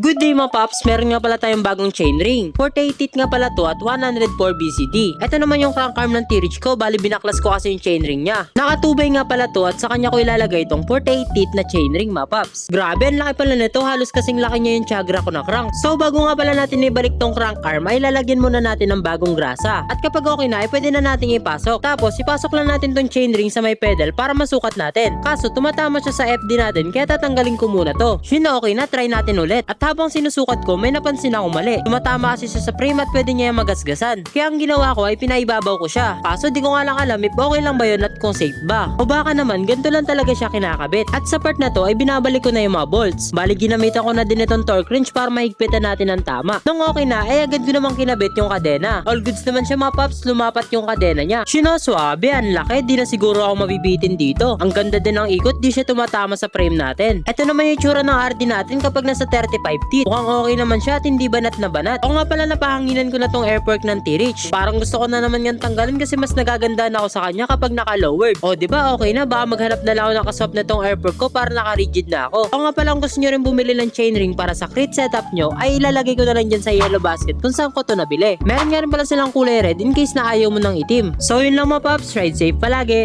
Good day mga paps, meron nga pala tayong bagong chainring. 48 teeth nga pala to at 104 BCD. Ito naman yung crank arm ng T-Reach ko, bali binaklas ko kasi yung chainring niya. Nakatubay nga pala to at sa kanya ko ilalagay itong 48 teeth na chainring mga paps. Grabe, ang laki pala nito, halos kasing laki niya yung chagra ko na crank. So bago nga pala natin ibalik tong crank arm, ay lalagyan muna natin ng bagong grasa. At kapag okay na, ay pwede na natin ipasok. Tapos ipasok lang natin tong chainring sa may pedal para masukat natin. Kaso tumatama siya sa FD natin, kaya tatanggalin ko muna to. Yun okay na, try natin ulit. At habang sinusukat ko, may napansin ako mali. Tumatama kasi siya sa frame at pwede niya yung magasgasan. Kaya ang ginawa ko ay pinaibabaw ko siya. Kaso di ko nga lang alam if okay lang ba yun at kung safe ba. O baka naman, ganito lang talaga siya kinakabit. At sa part na to ay binabalik ko na yung mga bolts. Bali ginamitan ko na din itong torque wrench para mahigpitan natin ng tama. Nung okay na, ay agad ko namang kinabit yung kadena. All goods naman siya mga paps, lumapat yung kadena niya. Sinoswabe, ang laki, di na siguro ako mabibitin dito. Ang ganda din ng ikot, di siya tumatama sa frame natin. Ito naman yung itsura ng RD natin kapag nasa 35 teeth. Mukhang okay naman siya at hindi banat na banat. O nga pala napahanginan ko na tong air perk ng T-Reach. Parang gusto ko na naman yan tanggalin kasi mas nagaganda na ako sa kanya kapag naka-lowered. O ba okay na, baka maghanap na lang ako ng kaswap na tong air perk ko para naka-rigid na ako. O nga pala kung gusto nyo rin bumili ng chainring para sa crit setup nyo, ay ilalagay ko na lang dyan sa yellow basket kung saan ko to nabili. Meron nga rin pala silang kulay red in case na ayaw mo ng itim. So yun lang mga paps, ride safe palagi.